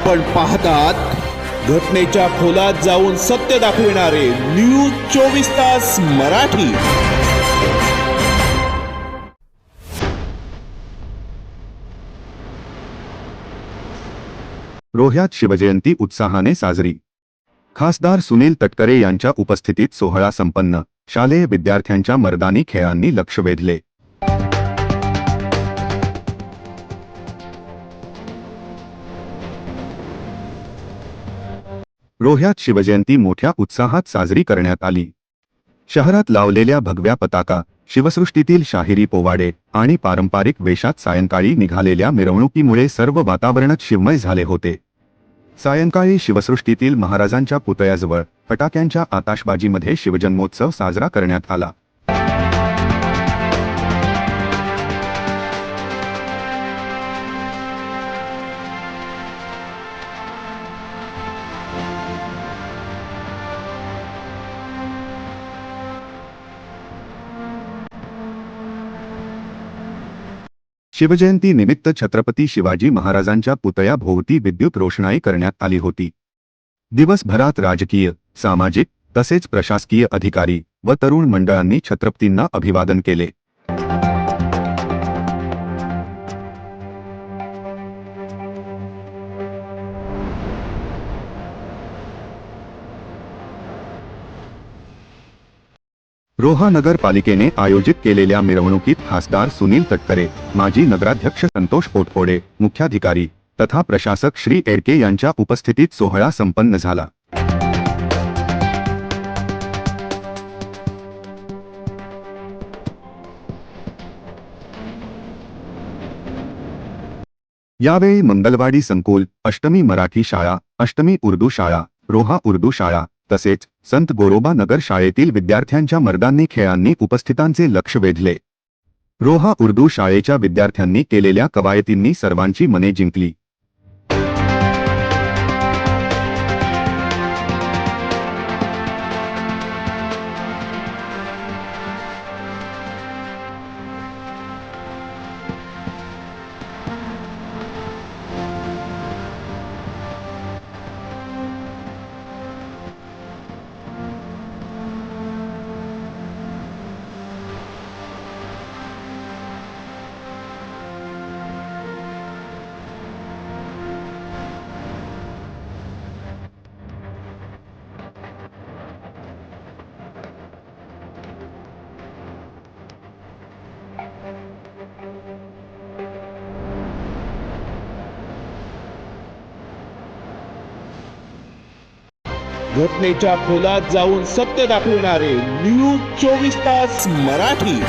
आपण पाहतात घटनेच्या खोलात जाऊन सत्य दाखविणारे न्यूज चोवीस तास मराठी. रोह्यात शिवजयंती उत्साहाने साजरी. खासदार सुनील तटकरे यांच्या उपस्थितीत सोहळा संपन्न. शालेय विद्यार्थ्यांच्या मर्दानी खेळांनी लक्ष वेधले. रोह्यात शिवजयंती मोठ्या उत्साहात साजरी करण्यात आली. शहरात लावलेल्या भगव्या पताका शिवसृष्टीतील शाहिरी पोवाडे आणि पारंपरिक वेशात सायंकाळी निघालेल्या मिरवणुकीमुळे सर्व वातावरणात शिवमय झाले होते. सायंकाळी शिवसृष्टीतील महाराजांच्या पुतळ्याजवळ फटाक्यांच्या आताशबाजीमध्ये शिवजन्मोत्सव साजरा करण्यात आला. शिवजयंती निमित्त छत्रपती शिवाजी महाराजांच्या पुतळ्याभोवती विद्युत रोषणाई करण्यात आली होती. दिवसभरात राजकीय सामाजिक तसेच प्रशासकीय अधिकारी व तरुण मंडळांनी छत्रपतींना अभिवादन केले. रोहा नगरपालिकेने आयोजित केलेल्या मिरवणुकीत खासदार सुनील तटकरे माजी नगराध्यक्ष संतोष पोटफोडे मुख्याधिकारी तथा प्रशासक श्री एडके यांच्या उपस्थितीत सोहळा संपन्न झाला. यावेळी मंगलवाडी संकुल अष्टमी मराठी शाळा अष्टमी उर्दू शाळा रोहा उर्दू शाळा तसेच संत गोरोबा नगर शाळेतील विद्यार्थ्यांच्या मर्दांनी खेळांनी उपस्थितांचे लक्ष वेधले. रोहा उर्दू शाळेच्या विद्यार्थ्यांनी केलेल्या कवायतींनी सर्वांची मने जिंकली. घटनेच्या खोलात जाऊन सत्य दाखवणारे न्यूज चोवीस तास मराठी.